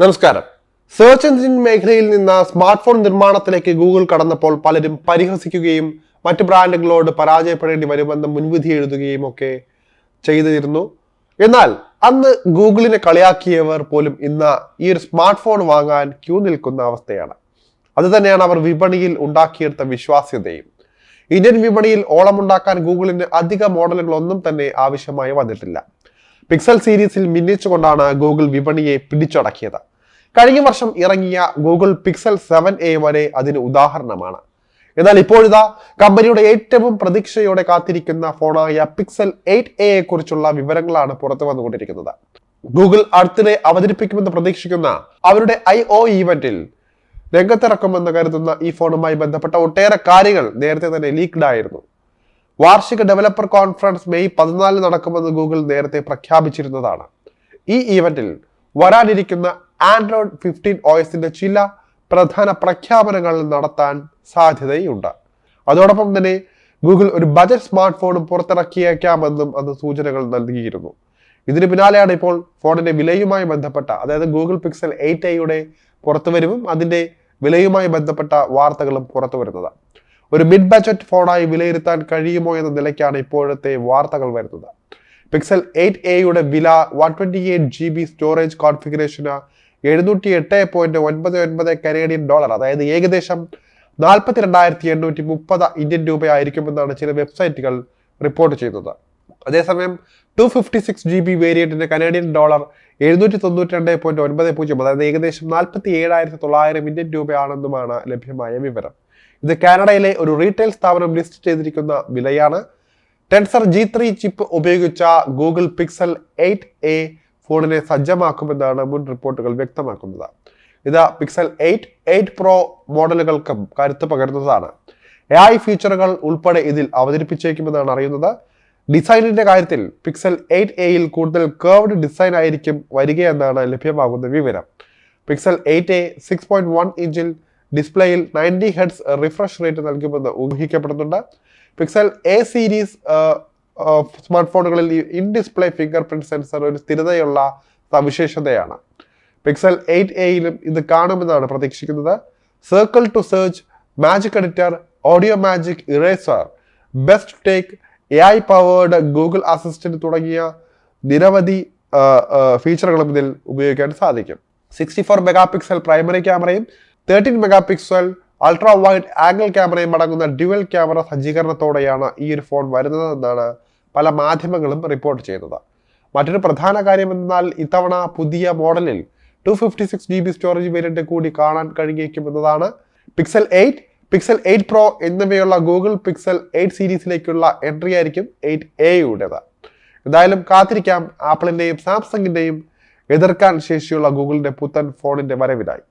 നമസ്കാരം. Search engine മേഖലയിൽ നിന്ന് സ്മാർട്ട് ഫോൺ നിർമ്മാണത്തിലേക്ക് ഗൂഗിൾ കടന്നപ്പോൾ പലരും പരിഹസിക്കുകയും മറ്റ് ബ്രാൻഡുകളോട് പരാജയപ്പെടേണ്ടി വരുമെന്ന് മുൻവിധി എഴുതുകയും ഒക്കെ ചെയ്തിരുന്നു. എന്നാൽ അന്ന് ഗൂഗിളിനെ കളിയാക്കിയവർ പോലും ഇന്ന് ഈ ഒരു സ്മാർട്ട് ഫോൺ വാങ്ങാൻ ക്യൂ നിൽക്കുന്ന അവസ്ഥയാണ്. അത് തന്നെയാണ് അവർ വിപണിയിൽ ഉണ്ടാക്കിയെടുത്ത വിശ്വാസ്യതയും. ഇന്ത്യൻ വിപണിയിൽ ഓളമുണ്ടാക്കാൻ ഗൂഗിളിന് അധിക മോഡലുകളൊന്നും തന്നെ ആവശ്യമായി വന്നിട്ടില്ല. പിക്സൽ സീരീസിൽ മിന്നിച്ചുകൊണ്ടാണ് ഗൂഗിൾ വിപണിയെ പിടിച്ചടക്കിയത്. കഴിഞ്ഞ വർഷം ഇറങ്ങിയ ഗൂഗിൾ പിക്സൽ സെവൻ എ വരെ അതിന് ഉദാഹരണമാണ്. എന്നാൽ ഇപ്പോഴിതാ കമ്പനിയുടെ ഏറ്റവും പ്രതീക്ഷയോടെ കാത്തിരിക്കുന്ന ഫോണായ പിക്സൽ എയ്റ്റ് എയെ കുറിച്ചുള്ള വിവരങ്ങളാണ് പുറത്തു വന്നുകൊണ്ടിരിക്കുന്നത്. ഗൂഗിൾ അടുത്തിടെ അവതരിപ്പിക്കുമെന്ന് പ്രതീക്ഷിക്കുന്ന അവരുടെ ഐ ഒ ഈവന്റിൽ രംഗത്തിറക്കുമെന്ന് കരുതുന്ന ഈ ഫോണുമായി ബന്ധപ്പെട്ട ഒട്ടേറെ കാര്യങ്ങൾ നേരത്തെ തന്നെ ലീക്ക്ഡ് ആയിരുന്നു. വാർഷിക ഡെവലപ്പർ കോൺഫറൻസ് മെയ് പതിനാലിന് നടക്കുമെന്ന് ഗൂഗിൾ നേരത്തെ പ്രഖ്യാപിച്ചിരുന്നതാണ്. ഈ ഇവന്റിൽ വരാനിരിക്കുന്ന ആൻഡ്രോയിഡ് ഫിഫ്റ്റീൻ ഓയസിന്റെ ചില പ്രധാന പ്രഖ്യാപനങ്ങൾ നടത്താൻ സാധ്യതയുണ്ട്. അതോടൊപ്പം തന്നെ ഗൂഗിൾ ഒരു ബജറ്റ് സ്മാർട്ട് ഫോണും പുറത്തിറക്കിയേക്കാമെന്നും അന്ന് സൂചനകൾ നൽകിയിരുന്നു. ഇതിന് പിന്നാലെയാണ് ഇപ്പോൾ ഫോണിന്റെ വിലയുമായി ബന്ധപ്പെട്ട അതായത് ഗൂഗിൾ പിക്സൽ എയ്റ്റ് ഐയുടെ പുറത്തുവരവും അതിന്റെ വിലയുമായി ബന്ധപ്പെട്ട വാർത്തകളും പുറത്തു വരുന്നത് ഒരു മിഡ് ബജറ്റ് ഫോണായി വിലയിരുത്താൻ കഴിയുമോ എന്ന നിലയ്ക്കാണ് ഇപ്പോഴത്തെ വാർത്തകൾ വരുന്നത്. പിക്സൽ എയ്റ്റ് എയുടെ വില one twenty eight G B storage കോൺഫിഗറേഷന് എഴുന്നൂറ്റി എട്ട് പോയിന്റ് ഒൻപത് ഒൻപത് കനേഡിയൻ ഡോളർ അതായത് ഏകദേശം നാൽപ്പത്തി രണ്ടായിരത്തി എണ്ണൂറ്റി മുപ്പത് ഇന്ത്യൻ രൂപയായിരിക്കുമെന്നാണ് ചില വെബ്സൈറ്റുകൾ റിപ്പോർട്ട് ചെയ്യുന്നത്. അതേസമയം two fifty six G B വേരിയന്റിന്റെ Canadian dollar എഴുന്നൂറ്റി തൊണ്ണൂറ്റി രണ്ട് പോയിന്റ് ഒൻപത് പൂജ്യം അതായത് ഏകദേശം നാൽപ്പത്തി ഏഴായിരത്തി തൊള്ളായിരം ഇന്ത്യൻ രൂപയാണെന്നുമാണ് ലഭ്യമായ വിവരം. ഇത് കാനഡയിലെ ഒരു റീറ്റെയിൽ സ്ഥാപനം ലിസ്റ്റ് ചെയ്തിരിക്കുന്ന വിലയാണ്. ടെൻസർ ജി ത്രീ ചിപ്പ് ഉപയോഗിച്ച ഗൂഗിൾ പിക്സൽ എയ്റ്റ് എ ഫോണിനെ സജ്ജമാക്കുമെന്നാണ് മുൻ റിപ്പോർട്ടുകൾ വ്യക്തമാക്കുന്നത്. ഇത് പിക്സൽ എയ്റ്റ് എയ്റ്റ് പ്രോ മോഡലുകൾക്കും കരുത്ത് പകരുന്നതാണ്. എ ഐ ഫീച്ചറുകൾ ഉൾപ്പെടെ ഇതിൽ അവതരിപ്പിച്ചേക്കുമെന്നാണ് അറിയുന്നത്. ഡിസൈനിന്റെ കാര്യത്തിൽ പിക്സൽ എയ്റ്റ് എയിൽ കൂടുതൽ കേർവ്ഡ് ഡിസൈൻ ആയിരിക്കും വരികയെന്നാണ് ലഭ്യമാകുന്ന വിവരം. Pixel eight A six point one ഇഞ്ചിൽ ഡിസ്പ്ലേയിൽ നയന്റി ഹെഡ്സ് റിഫ്രഷ് റേറ്റ് നൽകുമെന്ന് ഊഹിക്കപ്പെടുന്നുണ്ട്. പിക്സൽ എ സീരീസ് സ്മാർട്ട് ഫോണുകളിൽ in display fingerprint sensor ഒരു സ്ഥിരതയുള്ള സവിശേഷതയാണ്. പിക്സൽ എയ്റ്റ് എയിലും ഇത് കാണുമെന്നാണ് പ്രതീക്ഷിക്കുന്നത്. Circle to search magic editor audio magic eraser best take A I powered Google assistant തുടങ്ങിയ നിരവധി ഫീച്ചറുകളും ഇതിൽ ഉപയോഗിക്കാൻ സാധിക്കും. Sixty four megapixel primary ക്യാമറയും thirteen megapixel ultra wide angle ക്യാമറയും അടങ്ങുന്ന ഡ്യുവൽ ക്യാമറ സജ്ജീകരണത്തോടെയാണ് ഈ ഒരു ഫോൺ വരുന്നതെന്നാണ് പല മാധ്യമങ്ങളും റിപ്പോർട്ട് ചെയ്യുന്നത്. മറ്റൊരു പ്രധാന കാര്യം എന്നാൽ ഇത്തവണ പുതിയ മോഡലിൽ two fifty six G B storage variant കൂടി കാണാൻ കഴിയേക്കുമെന്നതാണ് Pixel eight Pixel eight pro എന്നിവയുള്ള ഗൂഗിൾ പിക്സൽ എയ്റ്റ് സീരീസിലേക്കുള്ള എൻട്രി ആയിരിക്കും എയ്റ്റ് എയുടേത് എന്തായാലും കാത്തിരിക്കാം. ആപ്പിളിന്റെയും സാംസങ്ങിന്റെയും എതിർക്കാൻ ശേഷിയുള്ള ഗൂഗിളിന്റെ പുത്തൻ ഫോണിന്റെ വരവിനായി.